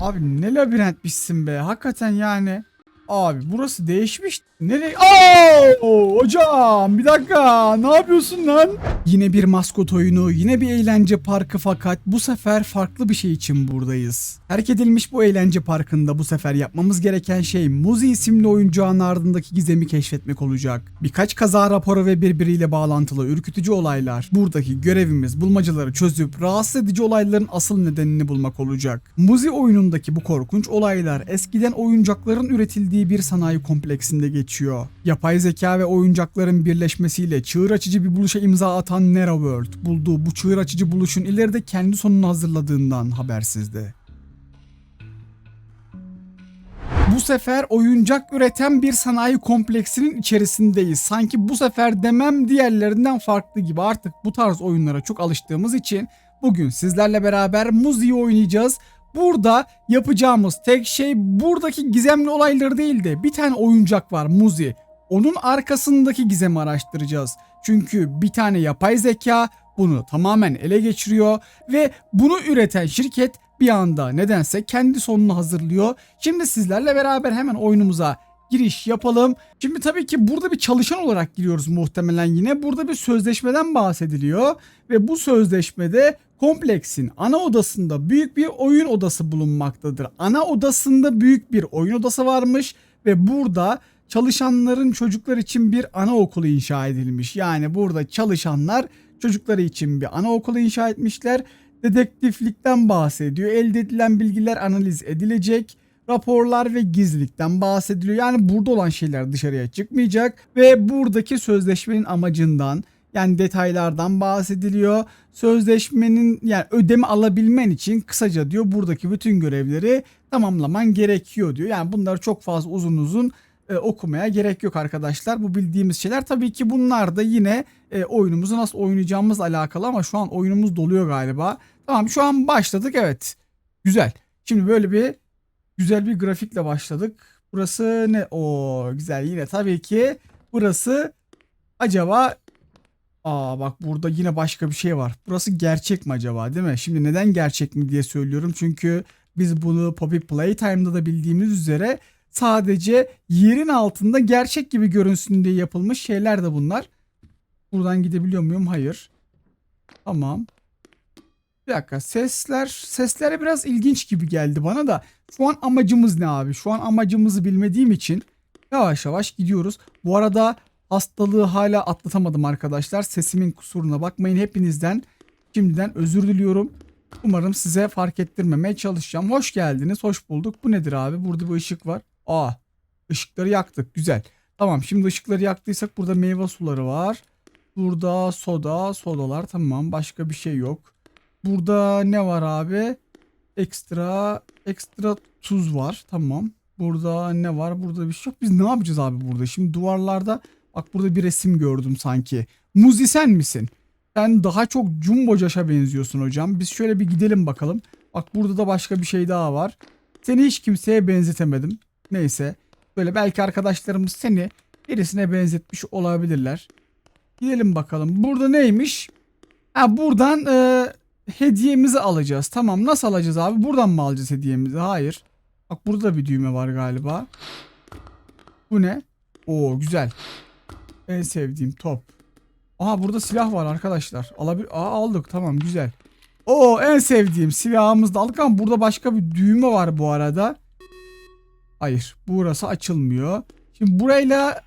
Abi ne labirentmişsin be. Hakikaten yani. Abi burası değişmiş. Nereye? Oo, hocam bir dakika. Ne yapıyorsun lan? Yine bir maskot oyunu, yine bir eğlence parkı fakat bu sefer farklı bir şey için buradayız. Terk edilmiş bu eğlence parkında bu sefer yapmamız gereken şey Muzi isimli oyuncağın ardındaki gizemi keşfetmek olacak. Birkaç kaza raporu ve birbiriyle bağlantılı ürkütücü olaylar. Buradaki görevimiz bulmacaları çözüp rahatsız edici olayların asıl nedenini bulmak olacak. Muzi oyunundaki bu korkunç olaylar eskiden oyuncakların üretildiği bir sanayi kompleksinde geçiyor. Yapay zeka ve oyuncakların birleşmesiyle çığır açıcı bir buluşa imza atan Neraworld bulduğu bu çığır açıcı buluşun ileride kendi sonunu hazırladığından habersizdi. Bu sefer oyuncak üreten bir sanayi kompleksinin içerisindeyiz. Sanki bu sefer demem diğerlerinden farklı gibi. Artık bu tarz oyunlara çok alıştığımız için bugün sizlerle beraber Muzi'yi oynayacağız. Burada yapacağımız tek şey buradaki gizemli olayları değil de bir tane oyuncak var Muzi. Onun arkasındaki gizemi araştıracağız. Çünkü bir tane yapay zeka bunu tamamen ele geçiriyor ve bunu üreten şirket bir anda nedense kendi sonunu hazırlıyor. Şimdi sizlerle beraber hemen oyunumuza giriş yapalım. Şimdi tabii ki burada bir çalışan olarak giriyoruz muhtemelen yine. Burada bir sözleşmeden bahsediliyor ve bu sözleşmede kompleksin ana odasında büyük bir oyun odası bulunmaktadır. Ana odasında büyük bir oyun odası varmış ve burada çalışanların çocuklar için bir anaokulu inşa edilmiş. Yani burada çalışanlar çocukları için bir anaokulu inşa etmişler. Dedektiflikten bahsediyor. Elde edilen bilgiler analiz edilecek. Raporlar ve gizlilikten bahsediliyor. Yani burada olan şeyler dışarıya çıkmayacak ve buradaki sözleşmenin amacından yani detaylardan bahsediliyor. Sözleşmenin yani ödeme alabilmen için kısaca diyor buradaki bütün görevleri tamamlaman gerekiyor diyor. Yani bunları çok fazla uzun uzun e, okumaya gerek yok arkadaşlar. Bu bildiğimiz şeyler. Tabii ki bunlar da yine e, oyunumuzu nasıl oynayacağımızla alakalı ama şu an oyunumuz doluyor galiba. Tamam şu an başladık evet. Güzel. Şimdi böyle bir güzel bir grafikle başladık. Burası ne? O güzel yine tabii ki burası acaba Aa bak burada yine başka bir şey var. Burası gerçek mi acaba değil mi? Şimdi neden gerçek mi diye söylüyorum. Çünkü biz bunu Poppy Playtime'da da bildiğimiz üzere sadece yerin altında gerçek gibi görünsün diye yapılmış şeyler de bunlar. Buradan gidebiliyor muyum? Hayır. Tamam. Bir dakika sesler seslere biraz ilginç gibi geldi bana da şu an amacımız ne abi? Şu an amacımızı bilmediğim için yavaş yavaş gidiyoruz. Bu arada hastalığı hala atlatamadım arkadaşlar. Sesimin kusuruna bakmayın hepinizden şimdiden özür diliyorum. Umarım size fark ettirmemeye çalışacağım. Hoş geldiniz, hoş bulduk. Bu nedir abi? Burada bir ışık var. Aa, ışıkları yaktık. Güzel. Tamam, şimdi ışıkları yaktıysak burada meyve suları var. Burada soda, sodalar tamam. Başka bir şey yok. Burada ne var abi? Ekstra, ekstra tuz var. Tamam. Burada ne var? Burada bir şey yok. Biz ne yapacağız abi burada? Şimdi duvarlarda bak burada bir resim gördüm sanki. Muzi sen misin? Sen daha çok Jumbo Josh'a benziyorsun hocam. Biz şöyle bir gidelim bakalım. Bak burada da başka bir şey daha var. Seni hiç kimseye benzetemedim. Neyse. Böyle belki arkadaşlarımız seni birisine benzetmiş olabilirler. Gidelim bakalım. Burada neymiş? Ha buradan e, hediyemizi alacağız. Tamam nasıl alacağız abi? Buradan mı alacağız hediyemizi? Hayır. Bak burada da bir düğme var galiba. Bu ne? Oo güzel. En sevdiğim top. Aha burada silah var arkadaşlar. Alabil Aa aldık tamam güzel. Oo en sevdiğim silahımızı da aldık ama burada başka bir düğme var bu arada. Hayır burası açılmıyor. Şimdi burayla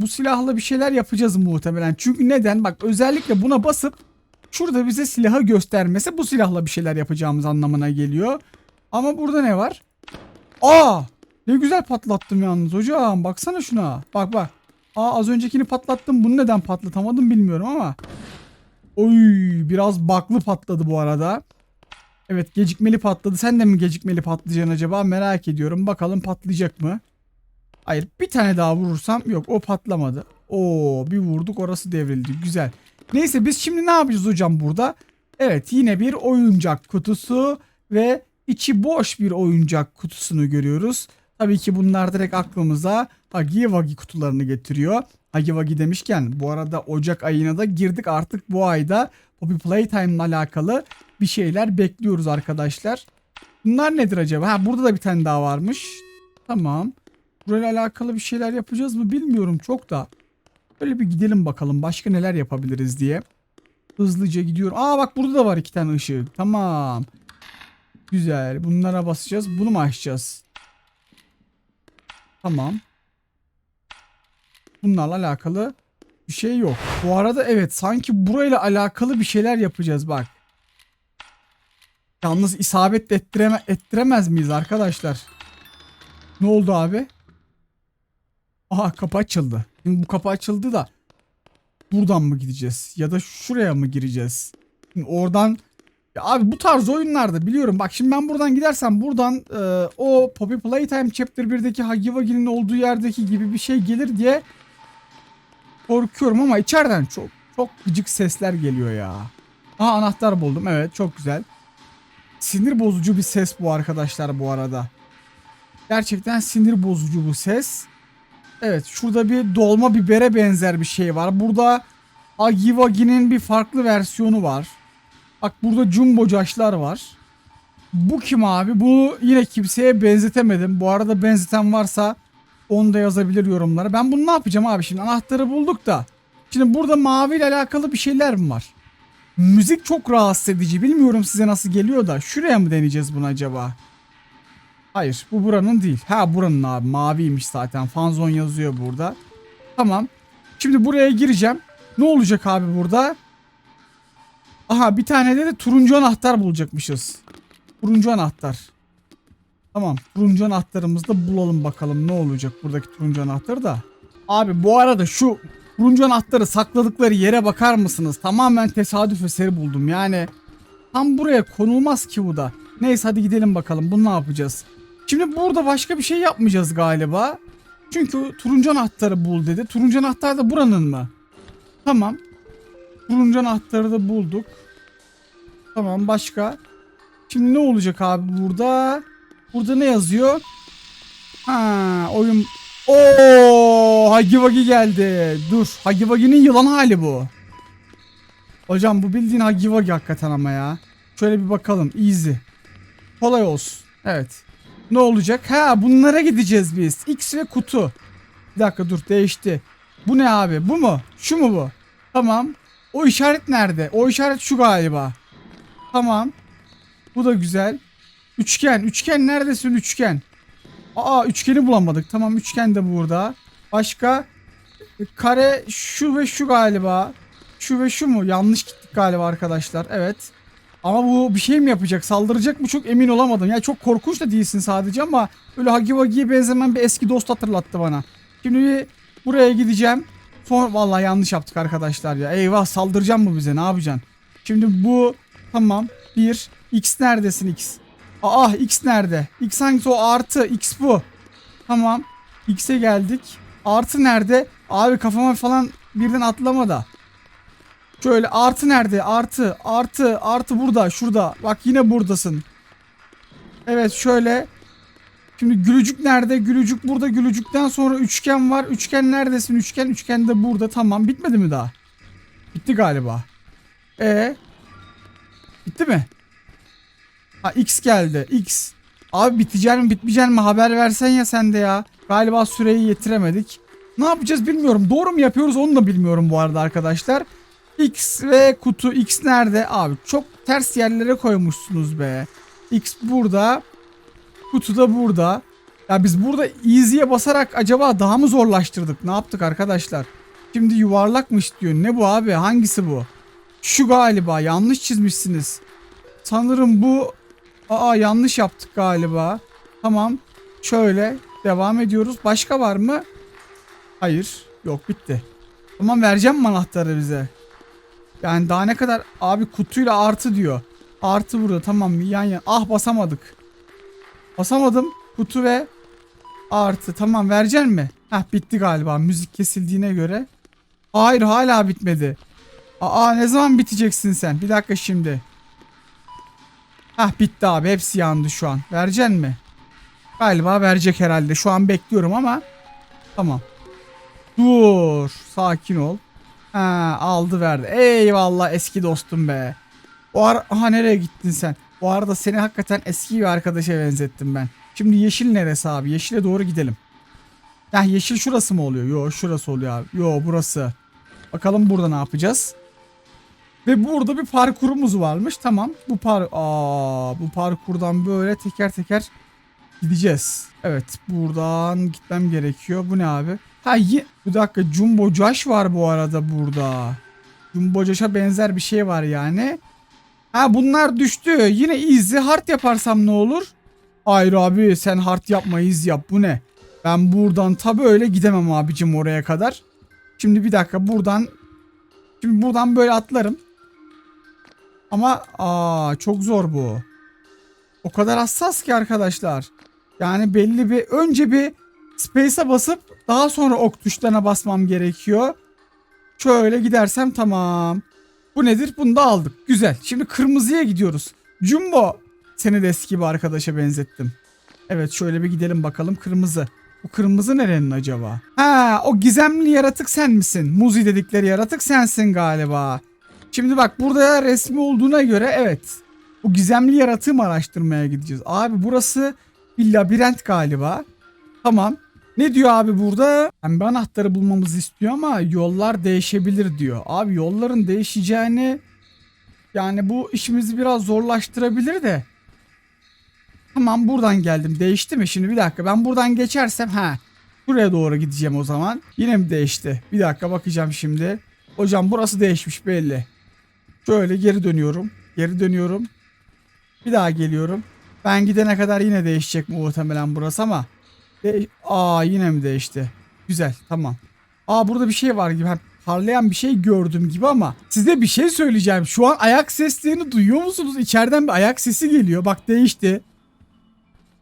bu silahla bir şeyler yapacağız muhtemelen. Çünkü neden? Bak özellikle buna basıp şurada bize silahı göstermesi bu silahla bir şeyler yapacağımız anlamına geliyor. Ama burada ne var? Aa! Ne güzel patlattım yalnız hocam. Baksana şuna. Bak bak. Aa az öncekini patlattım. Bunu neden patlatamadım bilmiyorum ama. Oy biraz baklı patladı bu arada. Evet gecikmeli patladı. Sen de mi gecikmeli patlayacaksın acaba? Merak ediyorum. Bakalım patlayacak mı? Hayır bir tane daha vurursam yok o patlamadı. Oo bir vurduk orası devrildi. Güzel. Neyse biz şimdi ne yapacağız hocam burada? Evet yine bir oyuncak kutusu ve içi boş bir oyuncak kutusunu görüyoruz. Tabii ki bunlar direkt aklımıza Wuggy kutularını getiriyor. Wuggy demişken bu arada Ocak ayına da girdik artık bu ayda Poppy Playtime ile alakalı bir şeyler bekliyoruz arkadaşlar. Bunlar nedir acaba? Ha burada da bir tane daha varmış. Tamam. Burayla alakalı bir şeyler yapacağız mı bilmiyorum çok da. Böyle bir gidelim bakalım başka neler yapabiliriz diye. Hızlıca gidiyorum. Aa bak burada da var iki tane ışık. Tamam. Güzel. Bunlara basacağız. Bunu mu açacağız? Tamam. Bunlarla alakalı bir şey yok. Bu arada evet sanki burayla alakalı bir şeyler yapacağız bak. Yalnız isabet ettireme, ettiremez miyiz arkadaşlar? Ne oldu abi? Aha kapı açıldı. Şimdi bu kapı açıldı da buradan mı gideceğiz? Ya da şuraya mı gireceğiz? Şimdi oradan ya abi bu tarz oyunlarda biliyorum. Bak şimdi ben buradan gidersem buradan e, o Poppy Playtime Chapter 1'deki Huggy Wuggy'nin olduğu yerdeki gibi bir şey gelir diye korkuyorum ama içeriden çok çok gıcık sesler geliyor ya. Aha anahtar buldum. Evet çok güzel. Sinir bozucu bir ses bu arkadaşlar bu arada. Gerçekten sinir bozucu bu ses. Evet şurada bir dolma bibere benzer bir şey var. Burada Wuggy'nin bir farklı versiyonu var. Bak burada Jumbo Josh'lar var. Bu kim abi? Bu yine kimseye benzetemedim. Bu arada benzeten varsa onu da yazabilir yorumlara. Ben bunu ne yapacağım abi şimdi? Anahtarı bulduk da. Şimdi burada mavi ile alakalı bir şeyler mi var? Müzik çok rahatsız edici. Bilmiyorum size nasıl geliyor da. Şuraya mı deneyeceğiz bunu acaba? Hayır bu buranın değil. Ha buranın abi maviymiş zaten. Fanzon yazıyor burada. Tamam. Şimdi buraya gireceğim. Ne olacak abi burada? Aha bir tane de, de turuncu anahtar bulacakmışız. Turuncu anahtar. Tamam turuncu anahtarımızı da bulalım bakalım ne olacak buradaki turuncu anahtarı da. Abi bu arada şu turuncu anahtarı sakladıkları yere bakar mısınız? Tamamen tesadüf eseri buldum yani. Tam buraya konulmaz ki bu da. Neyse hadi gidelim bakalım bunu ne yapacağız? Şimdi burada başka bir şey yapmayacağız galiba. Çünkü turuncu anahtarı bul dedi. Turuncu anahtar da buranın mı? Tamam. Turuncu anahtarı da bulduk. Tamam başka. Şimdi ne olacak abi burada? Burada ne yazıyor? Ha oyun... Oo, Huggy Wuggy geldi. Dur. Huggy Wuggy'nin yılan hali bu. Hocam bu bildiğin Huggy Wuggy hakikaten ama ya. Şöyle bir bakalım. Easy. Kolay olsun. Evet. Ne olacak? Ha bunlara gideceğiz biz. X ve kutu. Bir dakika dur değişti. Bu ne abi? Bu mu? Şu mu bu? Tamam. O işaret nerede? O işaret şu galiba. Tamam. Bu da güzel. Üçgen. Üçgen neredesin üçgen? Aa üçgeni bulamadık. Tamam üçgen de burada. Başka? E, Kare şu ve şu galiba. Şu ve şu mu? Yanlış gittik galiba arkadaşlar. Evet. Ama bu bir şey mi yapacak? Saldıracak mı? Çok emin olamadım. Ya çok korkunç da değilsin sadece ama böyle Huggy Wuggy'ye benzemen bir eski dost hatırlattı bana. Şimdi bir buraya gideceğim. Sonra vallahi yanlış yaptık arkadaşlar ya. Eyvah saldıracağım mı bize? Ne yapacaksın? Şimdi bu tamam. Bir. X neredesin X? Aa X nerede? X hangisi o artı? X bu. Tamam. X'e geldik. Artı nerede? Abi kafama falan birden atlama da. Şöyle artı nerede? Artı, artı, artı burada, şurada. Bak yine buradasın. Evet şöyle. Şimdi gülücük nerede? Gülücük burada. Gülücükten sonra üçgen var. Üçgen neredesin? Üçgen, üçgen de burada. Tamam. Bitmedi mi daha? Bitti galiba. E Bitti mi? Ha X geldi. X. Abi bitecek mi bitmeyecek mi haber versen ya sen de ya. Galiba süreyi yetiremedik. Ne yapacağız bilmiyorum. Doğru mu yapıyoruz onu da bilmiyorum bu arada arkadaşlar. X ve kutu X nerede? Abi çok ters yerlere koymuşsunuz be. X burada. Kutu da burada. Ya biz burada easy'ye basarak acaba daha mı zorlaştırdık? Ne yaptık arkadaşlar? Şimdi yuvarlakmış diyor. Ne bu abi? Hangisi bu? Şu galiba. Yanlış çizmişsiniz. Sanırım bu... Aa yanlış yaptık galiba. Tamam. Şöyle devam ediyoruz. Başka var mı? Hayır. Yok bitti. Tamam vereceğim mi anahtarı bize? Yani daha ne kadar abi kutuyla artı diyor. Artı burada tamam yan yan. Ah basamadık. Basamadım. Kutu ve artı. Tamam vereceksin mi? Heh bitti galiba müzik kesildiğine göre. Hayır hala bitmedi. Aa ne zaman biteceksin sen? Bir dakika şimdi. Heh bitti abi hepsi yandı şu an. Vereceksin mi? Galiba verecek herhalde. Şu an bekliyorum ama. Tamam. Dur. Sakin ol. Ha aldı verdi. Eyvallah eski dostum be. O ara aha nereye gittin sen? Bu arada seni hakikaten eski bir arkadaşa benzettim ben. Şimdi yeşil neresi abi? Yeşile doğru gidelim. Ya yeşil şurası mı oluyor? Yo şurası oluyor abi. Yo burası. Bakalım burada ne yapacağız? Ve burada bir parkurumuz varmış. Tamam. Bu par Aa, bu parkurdan böyle teker teker gideceğiz. Evet, buradan gitmem gerekiyor. Bu ne abi? Ha, ye- bir dakika Jumbo Josh var bu arada burada. Jumbo Josh'a benzer bir şey var yani. Ha bunlar düştü. Yine easy hard yaparsam ne olur? Hayır abi sen hard yapma easy yap. Bu ne? Ben buradan tabi öyle gidemem abicim oraya kadar. Şimdi bir dakika buradan Şimdi buradan böyle atlarım. Ama aa çok zor bu. O kadar hassas ki arkadaşlar. Yani belli bir önce bir space'e basıp daha sonra ok tuşlarına basmam gerekiyor. Şöyle gidersem tamam. Bu nedir? Bunu da aldık. Güzel. Şimdi kırmızıya gidiyoruz. Jumbo. Seni de eski bir arkadaşa benzettim. Evet şöyle bir gidelim bakalım kırmızı. Bu kırmızı nerenin acaba? Ha o gizemli yaratık sen misin? Muzi dedikleri yaratık sensin galiba. Şimdi bak burada resmi olduğuna göre evet. Bu gizemli yaratığı mı araştırmaya gideceğiz? Abi burası bir labirent galiba. Tamam. Ne diyor abi burada? Pembe anahtarı bulmamızı istiyor ama yollar değişebilir diyor. Abi yolların değişeceğini yani bu işimizi biraz zorlaştırabilir de. Tamam buradan geldim. Değişti mi? Şimdi bir dakika ben buradan geçersem ha buraya doğru gideceğim o zaman. Yine mi değişti? Bir dakika bakacağım şimdi. Hocam burası değişmiş belli. Şöyle geri dönüyorum. Geri dönüyorum. Bir daha geliyorum. Ben gidene kadar yine değişecek muhtemelen burası ama. De- Aa yine mi değişti? Güzel tamam. Aa burada bir şey var gibi. Ben parlayan bir şey gördüm gibi ama size bir şey söyleyeceğim. Şu an ayak seslerini duyuyor musunuz? İçeriden bir ayak sesi geliyor. Bak değişti.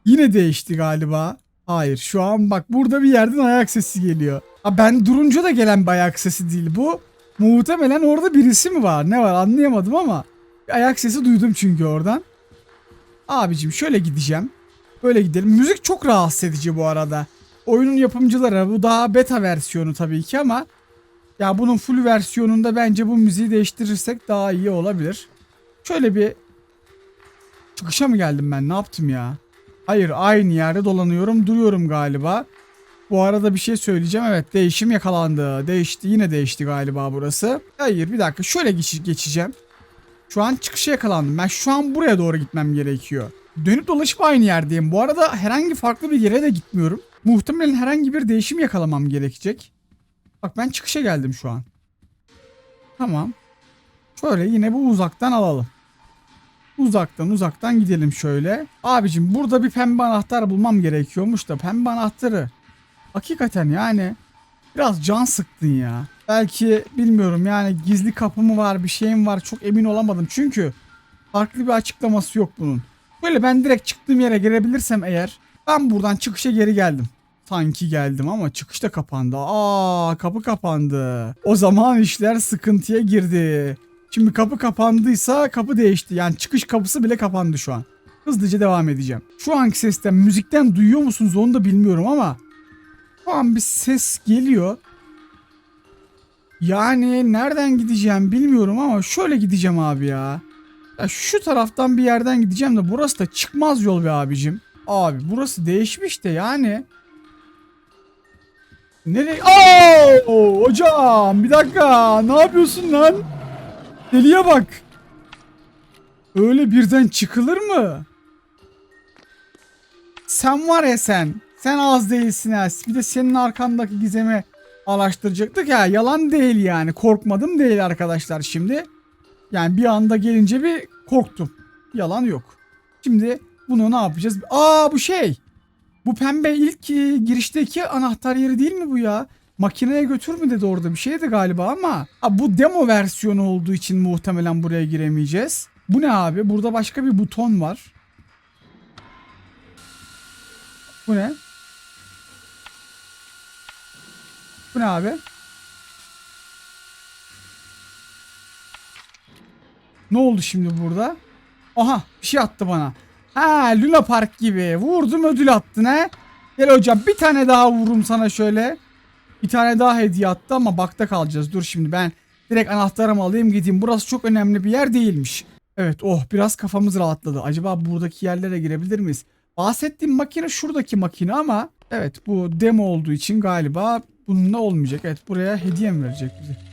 Yine değişti galiba. Hayır şu an bak burada bir yerden ayak sesi geliyor. Ha, ben durunca da gelen bir ayak sesi değil bu. Muhtemelen orada birisi mi var? Ne var anlayamadım ama. Bir ayak sesi duydum çünkü oradan. Abicim şöyle gideceğim. Böyle gidelim. Müzik çok rahatsız edici bu arada. Oyunun yapımcıları bu daha beta versiyonu tabii ki ama ya bunun full versiyonunda bence bu müziği değiştirirsek daha iyi olabilir. Şöyle bir çıkışa mı geldim ben? Ne yaptım ya? Hayır aynı yerde dolanıyorum duruyorum galiba. Bu arada bir şey söyleyeceğim. Evet değişim yakalandı. Değişti yine değişti galiba burası. Hayır bir dakika şöyle geç- geçeceğim. Şu an çıkışa yakalandım. Ben şu an buraya doğru gitmem gerekiyor. Dönüp dolaşıp aynı yerdeyim. Bu arada herhangi farklı bir yere de gitmiyorum. Muhtemelen herhangi bir değişim yakalamam gerekecek. Bak ben çıkışa geldim şu an. Tamam. Şöyle yine bu uzaktan alalım. Uzaktan uzaktan gidelim şöyle. Abicim burada bir pembe anahtar bulmam gerekiyormuş da pembe anahtarı. Hakikaten yani biraz can sıktın ya. Belki bilmiyorum yani gizli kapı mı var bir şeyim var çok emin olamadım. Çünkü farklı bir açıklaması yok bunun. Böyle ben direkt çıktığım yere gelebilirsem eğer ben buradan çıkışa geri geldim. Sanki geldim ama çıkışta kapandı. Aa kapı kapandı. O zaman işler sıkıntıya girdi. Şimdi kapı kapandıysa kapı değişti. Yani çıkış kapısı bile kapandı şu an. Hızlıca devam edeceğim. Şu anki sesten müzikten duyuyor musunuz onu da bilmiyorum ama şu an bir ses geliyor. Yani nereden gideceğim bilmiyorum ama şöyle gideceğim abi ya. Ya şu taraftan bir yerden gideceğim de burası da çıkmaz yol be abicim. Abi burası değişmiş de yani. Nereye? Oo, hocam bir dakika ne yapıyorsun lan? Deliye bak. Öyle birden çıkılır mı? Sen var ya sen. Sen az değilsin ha. Bir de senin arkandaki gizemi araştıracaktık ya. Yalan değil yani. Korkmadım değil arkadaşlar şimdi. Yani bir anda gelince bir korktum. Yalan yok. Şimdi bunu ne yapacağız? Aa bu şey. Bu pembe ilk e, girişteki anahtar yeri değil mi bu ya? Makineye götür mü dedi orada bir şeydi galiba ama. Ha, bu demo versiyonu olduğu için muhtemelen buraya giremeyeceğiz. Bu ne abi? Burada başka bir buton var. Bu ne? Bu ne abi? Ne oldu şimdi burada? Aha bir şey attı bana. Ha Luna Park gibi. Vurdum ödül attın he. Gel hocam bir tane daha vururum sana şöyle. Bir tane daha hediye attı ama bakta kalacağız. Dur şimdi ben direkt anahtarımı alayım gideyim. Burası çok önemli bir yer değilmiş. Evet oh biraz kafamız rahatladı. Acaba buradaki yerlere girebilir miyiz? Bahsettiğim makine şuradaki makine ama evet bu demo olduğu için galiba bununla olmayacak. Evet buraya hediye mi verecek bize?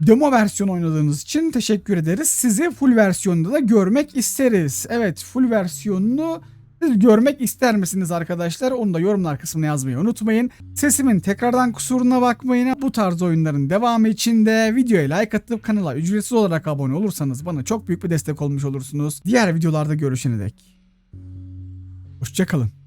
Demo versiyon oynadığınız için teşekkür ederiz. Sizi full versiyonda da görmek isteriz. Evet full versiyonunu siz görmek ister misiniz arkadaşlar? Onu da yorumlar kısmına yazmayı unutmayın. Sesimin tekrardan kusuruna bakmayın. Bu tarz oyunların devamı için de videoya like atıp kanala ücretsiz olarak abone olursanız bana çok büyük bir destek olmuş olursunuz. Diğer videolarda görüşene dek. Hoşçakalın.